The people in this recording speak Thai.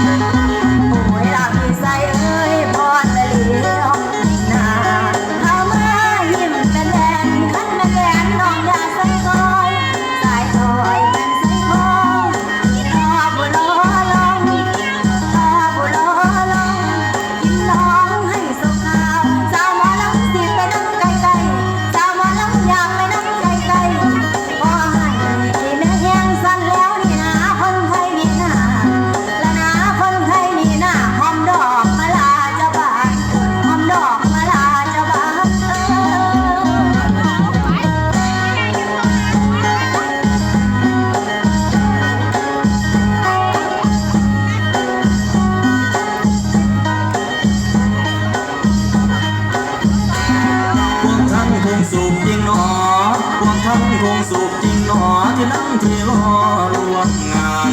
Música คงสุขจริงหนอที่นั่งที่รอลวงงาน